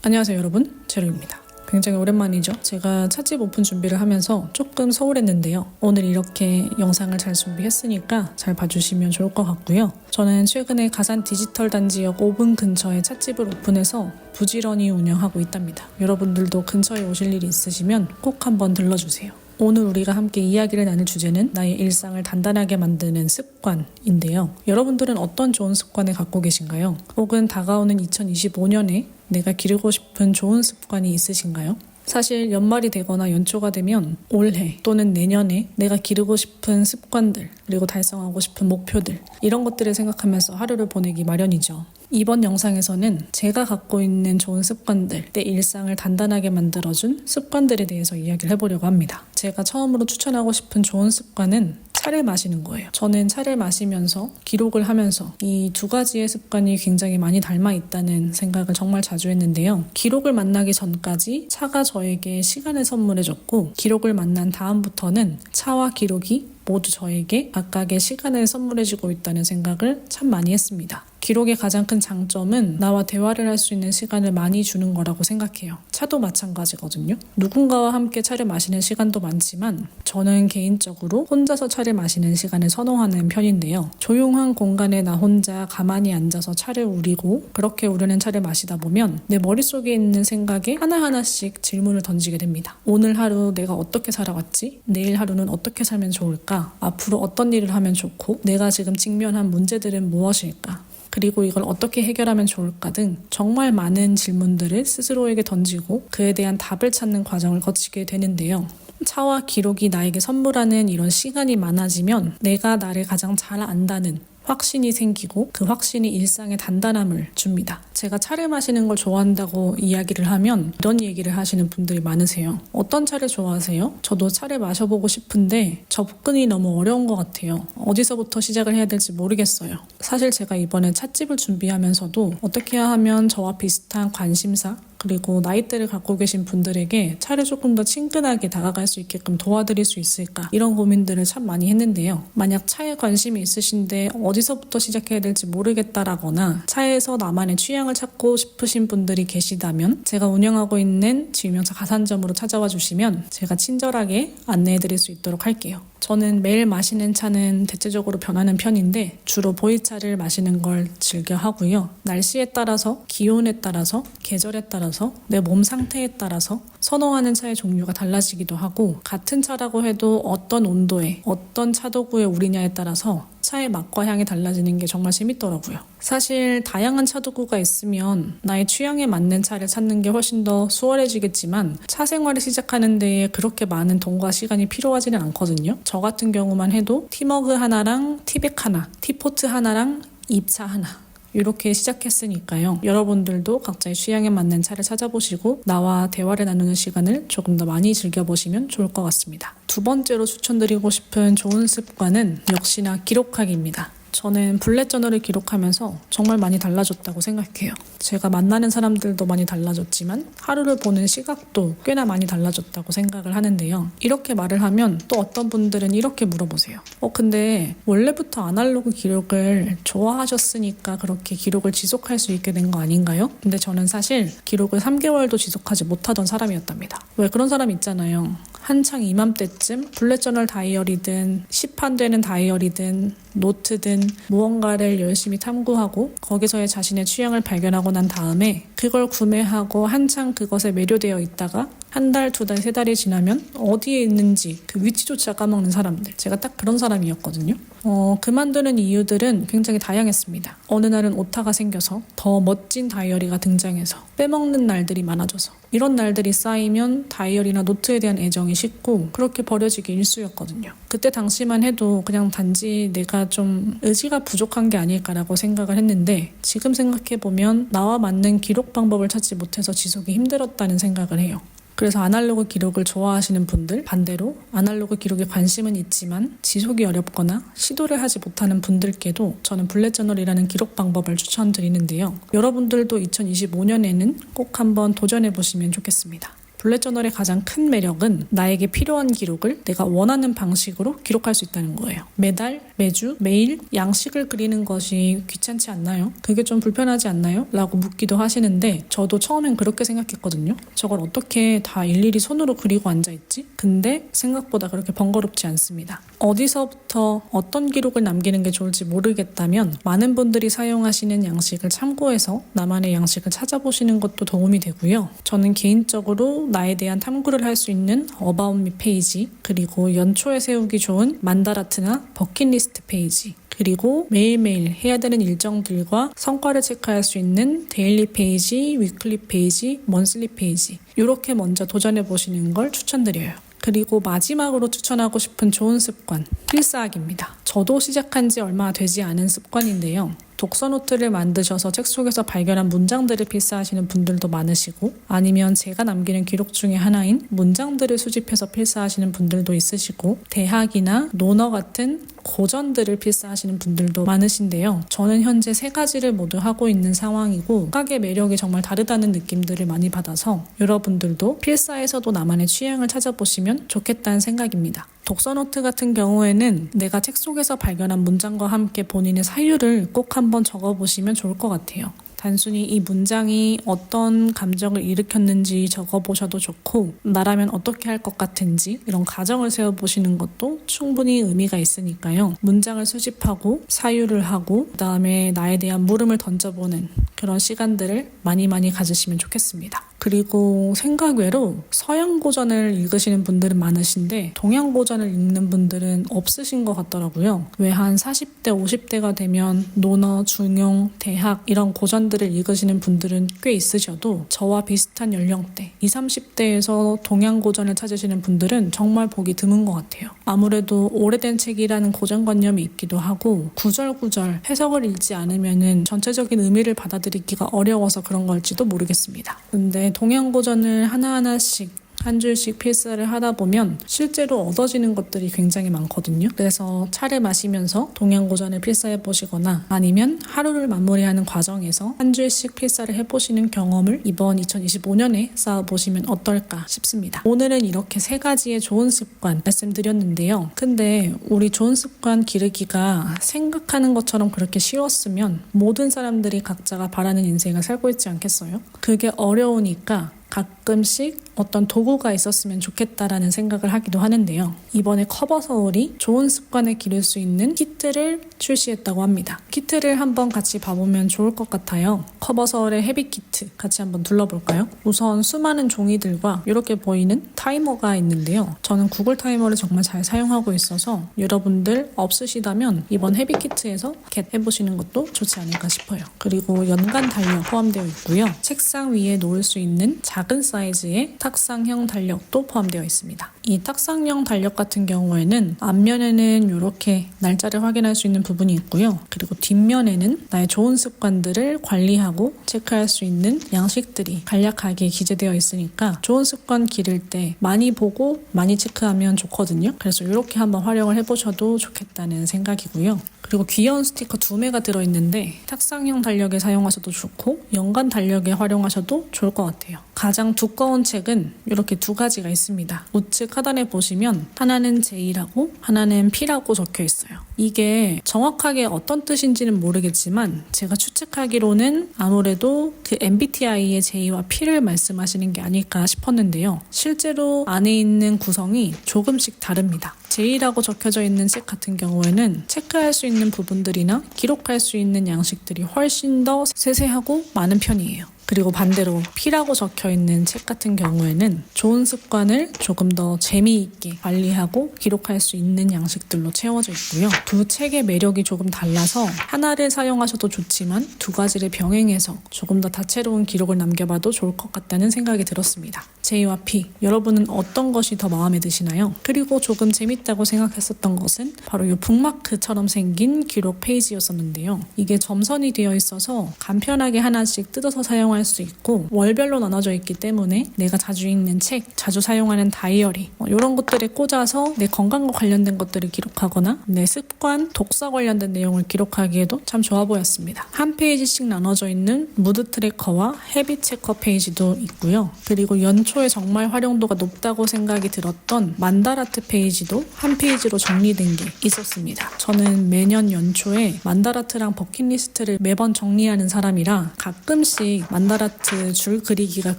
안녕하세요 여러분. 제로입니다. 굉장히 오랜만이죠? 제가 찻집 오픈 준비를 하면서 조금 소홀했는데요. 오늘 이렇게 영상을 잘 준비했으니까 잘 봐주시면 좋을 것 같고요. 저는 최근에 가산 디지털 단지역 5분 근처에 찻집을 오픈해서 부지런히 운영하고 있답니다. 여러분들도 근처에 오실 일이 있으시면 꼭 한번 들러주세요. 오늘 우리가 함께 이야기를 나눌 주제는 나의 일상을 단단하게 만드는 습관인데요. 여러분들은 어떤 좋은 습관을 갖고 계신가요? 혹은 다가오는 2025년에 내가 기르고 싶은 좋은 습관이 있으신가요? 사실 연말이 되거나 연초가 되면 올해 또는 내년에 내가 기르고 싶은 습관들 그리고 달성하고 싶은 목표들 이런 것들을 생각하면서 하루를 보내기 마련이죠. 이번 영상에서는 제가 갖고 있는 좋은 습관들, 내 일상을 단단하게 만들어준 습관들에 대해서 이야기를 해보려고 합니다. 제가 처음으로 추천하고 싶은 좋은 습관은 차를 마시는 거예요. 저는 차를 마시면서 기록을 하면서 이 두 가지의 습관이 굉장히 많이 닮아 있다는 생각을 정말 자주 했는데요. 기록을 만나기 전까지 차가 저에게 시간을 선물해줬고 기록을 만난 다음부터는 차와 기록이 모두 저에게 각각의 시간을 선물해주고 있다는 생각을 참 많이 했습니다. 기록의 가장 큰 장점은 나와 대화를 할 수 있는 시간을 많이 주는 거라고 생각해요. 차도 마찬가지거든요. 누군가와 함께 차를 마시는 시간도 많지만 저는 개인적으로 혼자서 차를 마시는 시간을 선호하는 편인데요. 조용한 공간에 나 혼자 가만히 앉아서 차를 우리고 그렇게 우리는 차를 마시다 보면 내 머릿속에 있는 생각에 하나하나씩 질문을 던지게 됩니다. 오늘 하루 내가 어떻게 살아왔지? 내일 하루는 어떻게 살면 좋을까? 앞으로 어떤 일을 하면 좋고 내가 지금 직면한 문제들은 무엇일까? 그리고 이걸 어떻게 해결하면 좋을까 등 정말 많은 질문들을 스스로에게 던지고 그에 대한 답을 찾는 과정을 거치게 되는데요. 차와 기록이 나에게 선물하는 이런 시간이 많아지면 내가 나를 가장 잘 안다는 확신이 생기고 그 확신이 일상에 단단함을 줍니다. 제가 차를 마시는 걸 좋아한다고 이야기를 하면 이런 얘기를 하시는 분들이 많으세요. 어떤 차를 좋아하세요? 저도 차를 마셔보고 싶은데 접근이 너무 어려운 것 같아요. 어디서부터 시작을 해야 될지 모르겠어요. 사실 제가 이번에 찻집을 준비하면서도 어떻게 하면 저와 비슷한 관심사 그리고 나이대를 갖고 계신 분들에게 차를 조금 더 친근하게 다가갈 수 있게끔 도와드릴 수 있을까 이런 고민들을 참 많이 했는데요. 만약 차에 관심이 있으신데 어디서부터 시작해야 될지 모르겠다라거나 차에서 나만의 취향을 찾고 싶으신 분들이 계시다면 제가 운영하고 있는 지유명차 가산점으로 찾아와 주시면 제가 친절하게 안내해 드릴 수 있도록 할게요. 저는 매일 마시는 차는 대체적으로 변하는 편인데 주로 보이차를 마시는 걸 즐겨 하고요. 날씨에 따라서 기온에 따라서 계절에 따라서 내 몸 상태에 따라서 선호하는 차의 종류가 달라지기도 하고 같은 차라고 해도 어떤 온도에 어떤 차도구에 우리냐에 따라서 차의 맛과 향이 달라지는 게 정말 재밌더라고요. 사실 다양한 차도구가 있으면 나의 취향에 맞는 차를 찾는 게 훨씬 더 수월해지겠지만 차 생활을 시작하는 데에 그렇게 많은 돈과 시간이 필요하지는 않거든요. 저 같은 경우만 해도 티머그 하나랑 티백 하나, 티포트 하나랑 입차 하나 이렇게 시작했으니까요. 여러분들도 각자의 취향에 맞는 차를 찾아보시고 나와 대화를 나누는 시간을 조금 더 많이 즐겨보시면 좋을 것 같습니다. 두 번째로 추천드리고 싶은 좋은 습관은 역시나 기록하기입니다. 저는 블랙 저널을 기록하면서 정말 많이 달라졌다고 생각해요. 제가 만나는 사람들도 많이 달라졌지만 하루를 보는 시각도 꽤나 많이 달라졌다고 생각을 하는데요. 이렇게 말을 하면 또 어떤 분들은 이렇게 물어보세요. 어, 근데 원래부터 아날로그 기록을 좋아하셨으니까 그렇게 기록을 지속할 수 있게 된 거 아닌가요? 근데 저는 사실 기록을 3개월도 지속하지 못하던 사람이었답니다. 왜 그런 사람 있잖아요. 한창 이맘때쯤 블랙 저널 다이어리든 시판되는 다이어리든 노트든 무언가를 열심히 탐구하고 거기서의 자신의 취향을 발견하고 난 다음에 그걸 구매하고 한창 그것에 매료되어 있다가 한 달, 두 달, 세 달이 지나면 어디에 있는지 그 위치조차 까먹는 사람들. 제가 딱 그런 사람이었거든요. 어, 그만두는 이유들은 굉장히 다양했습니다. 어느 날은 오타가 생겨서 더 멋진 다이어리가 등장해서 빼먹는 날들이 많아져서 이런 날들이 쌓이면 다이어리나 노트에 대한 애정이 식고 그렇게 버려지기 일쑤였거든요. 그때 당시만 해도 그냥 단지 내가 좀 의지가 부족한 게 아닐까라고 생각을 했는데 지금 생각해보면 나와 맞는 기록 방법을 찾지 못해서 지속이 힘들었다는 생각을 해요. 그래서 아날로그 기록을 좋아하시는 분들 반대로 아날로그 기록에 관심은 있지만 지속이 어렵거나 시도를 하지 못하는 분들께도 저는 블랙 저널이라는 기록 방법을 추천드리는데요. 여러분들도 2025년에는 꼭 한번 도전해 보시면 좋겠습니다. 블랙 저널의 가장 큰 매력은 나에게 필요한 기록을 내가 원하는 방식으로 기록할 수 있다는 거예요. 매달, 매주, 매일 양식을 그리는 것이 귀찮지 않나요? 그게 좀 불편하지 않나요? 라고 묻기도 하시는데 저도 처음엔 그렇게 생각했거든요. 저걸 어떻게 다 일일이 손으로 그리고 앉아있지? 근데 생각보다 그렇게 번거롭지 않습니다. 어디서부터 어떤 기록을 남기는 게 좋을지 모르겠다면 많은 분들이 사용하시는 양식을 참고해서 나만의 양식을 찾아보시는 것도 도움이 되고요. 저는 개인적으로 나에 대한 탐구를 할 수 있는 어바웃 미 페이지 그리고 연초에 세우기 좋은 만다라트나 버킷리스트 페이지 그리고 매일매일 해야 되는 일정들과 성과를 체크할 수 있는 데일리 페이지, 위클리 페이지, 먼슬리 페이지 이렇게 먼저 도전해 보시는 걸 추천드려요. 그리고 마지막으로 추천하고 싶은 좋은 습관, 필사하기입니다. 저도 시작한 지 얼마 되지 않은 습관인데요. 독서 노트를 만드셔서 책 속에서 발견한 문장들을 필사하시는 분들도 많으시고 아니면 제가 남기는 기록 중에 하나인 문장들을 수집해서 필사하시는 분들도 있으시고 대학이나 논어 같은 고전들을 필사하시는 분들도 많으신데요. 저는 현재 세 가지를 모두 하고 있는 상황이고 각의 매력이 정말 다르다는 느낌들을 많이 받아서 여러분들도 필사에서도 나만의 취향을 찾아보시면 좋겠다는 생각입니다. 독서 노트 같은 경우에는 내가 책 속에서 발견한 문장과 함께 본인의 사유를 꼭 한번 적어보시면 좋을 것 같아요. 단순히 이 문장이 어떤 감정을 일으켰는지 적어보셔도 좋고, 나라면 어떻게 할 것 같은지, 이런 가정을 세워보시는 것도 충분히 의미가 있으니까요. 문장을 수집하고, 사유를 하고, 그 다음에 나에 대한 물음을 던져보는 그런 시간들을 많이 많이 가지시면 좋겠습니다. 그리고 생각 외로 서양 고전을 읽으시는 분들은 많으신데 동양 고전을 읽는 분들은 없으신 것 같더라고요. 왜 한 40대, 50대가 되면 논어, 중용, 대학 이런 고전들을 읽으시는 분들은 꽤 있으셔도 저와 비슷한 연령대 20, 30대에서 동양 고전을 찾으시는 분들은 정말 보기 드문 것 같아요. 아무래도 오래된 책이라는 고정관념이 있기도 하고 구절구절 해석을 읽지 않으면은 전체적인 의미를 받아들이기가 어려워서 그런 걸지도 모르겠습니다. 근데 동양 고전을 하나하나씩 한 줄씩 필사를 하다 보면 실제로 얻어지는 것들이 굉장히 많거든요. 그래서 차를 마시면서 동양 고전을 필사해 보시거나 아니면 하루를 마무리하는 과정에서 한 줄씩 필사를 해보시는 경험을 이번 2025년에 쌓아보시면 어떨까 싶습니다. 오늘은 이렇게 세 가지의 좋은 습관 말씀드렸는데요. 근데 우리 좋은 습관 기르기가 생각하는 것처럼 그렇게 쉬웠으면 모든 사람들이 각자가 바라는 인생을 살고 있지 않겠어요? 그게 어려우니까 가끔씩 어떤 도구가 있었으면 좋겠다라는 생각을 하기도 하는데요. 이번에 커버 서울이 좋은 습관을 기를 수 있는 키트를 출시했다고 합니다. 키트를 한번 같이 봐보면 좋을 것 같아요. 커버 서울의 헤비 키트 같이 한번 둘러볼까요? 우선 수많은 종이들과 이렇게 보이는 타이머가 있는데요. 저는 구글 타이머를 정말 잘 사용하고 있어서 여러분들 없으시다면 이번 헤비 키트에서 겟 해보시는 것도 좋지 않을까 싶어요. 그리고 연간 달력 포함되어 있고요. 책상 위에 놓을 수 있는 작은 사이즈의 탁상형 달력도 포함되어 있습니다. 이 탁상형 달력 같은 경우에는 앞면에는 이렇게 날짜를 확인할 수 있는 부분이 있고요. 그리고 뒷면에는 나의 좋은 습관들을 관리하고 체크할 수 있는 양식들이 간략하게 기재되어 있으니까 좋은 습관 기를 때 많이 보고 많이 체크하면 좋거든요. 그래서 이렇게 한번 활용을 해보셔도 좋겠다는 생각이고요. 그리고 귀여운 스티커 두 매가 들어있는데 탁상형 달력에 사용하셔도 좋고 연간 달력에 활용하셔도 좋을 것 같아요. 가장 두꺼운 책은 이렇게 두 가지가 있습니다. 우측 하단에 보시면 하나는 J라고 하나는 P라고 적혀 있어요. 이게 정확하게 어떤 뜻인지는 모르겠지만 제가 추측하기로는 아무래도 그 MBTI의 J와 P를 말씀하시는 게 아닐까 싶었는데요. 실제로 안에 있는 구성이 조금씩 다릅니다. J라고 적혀져 있는 책 같은 경우에는 체크할 수 있는 부분들이나 기록할 수 있는 양식들이 훨씬 더 세세하고 많은 편이에요. 그리고 반대로 P라고 적혀 있는 책 같은 경우에는 좋은 습관을 조금 더 재미있게 관리하고 기록할 수 있는 양식들로 채워져 있고요. 두 책의 매력이 조금 달라서 하나를 사용하셔도 좋지만 두 가지를 병행해서 조금 더 다채로운 기록을 남겨봐도 좋을 것 같다는 생각이 들었습니다. J와 P, 여러분은 어떤 것이 더 마음에 드시나요? 그리고 조금 재밌다고 생각했었던 것은 바로 이 북마크처럼 생긴 기록 페이지였었는데요. 이게 점선이 되어 있어서 간편하게 하나씩 뜯어서 사용할 수 있고 월별로 나눠져 있기 때문에 내가 자주 읽는 책, 자주 사용하는 다이어리 뭐 이런 것들에 꽂아서 내 건강과 관련된 것들을 기록하거나 내 습관, 독서 관련된 내용을 기록하기에도 참 좋아 보였습니다. 한 페이지씩 나눠져 있는 무드 트래커와 헤비 체커 페이지도 있고요. 그리고 연초 평소에 정말 활용도가 높다고 생각이 들었던 만다라트 페이지도 한 페이지로 정리된 게 있었습니다. 저는 매년 연초에 만다라트랑 버킷리스트를 매번 정리하는 사람이라 가끔씩 만다라트 줄 그리기가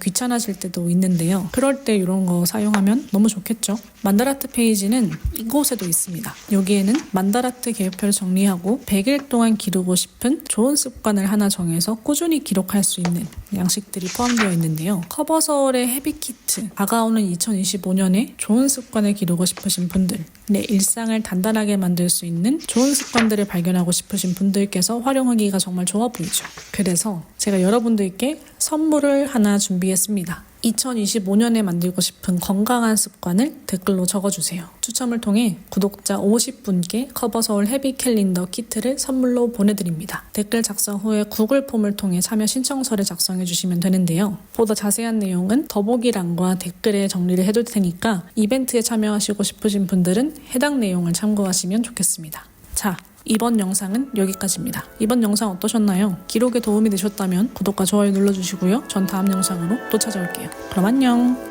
귀찮아질 때도 있는데요. 그럴 때 이런 거 사용하면 너무 좋겠죠. 만다라트 페이지는 이곳에도 있습니다. 여기에는 만다라트 계획표를 정리하고 100일 동안 기르고 싶은 좋은 습관을 하나 정해서 꾸준히 기록할 수 있는 양식들이 포함되어 있는데요. 커버서울의 헤비키트, 다가오는 2025년에 좋은 습관을 기르고 싶으신 분들, 내 일상을 단단하게 만들 수 있는 좋은 습관들을 발견하고 싶으신 분들께서 활용하기가 정말 좋아 보이죠. 그래서 제가 여러분들께 선물을 하나 준비했습니다. 2025년에 만들고 싶은 건강한 습관을 댓글로 적어주세요. 추첨을 통해 구독자 50분께 커버서울 헤비 캘린더 키트를 선물로 보내드립니다. 댓글 작성 후에 구글 폼을 통해 참여 신청서를 작성해 주시면 되는데요. 보다 자세한 내용은 더보기란과 댓글에 정리를 해둘 테니까 이벤트에 참여하시고 싶으신 분들은 해당 내용을 참고하시면 좋겠습니다. 자, 이번 영상은 여기까지입니다. 이번 영상 어떠셨나요? 기록에 도움이 되셨다면 구독과 좋아요 눌러주시고요. 전 다음 영상으로 또 찾아올게요. 그럼 안녕!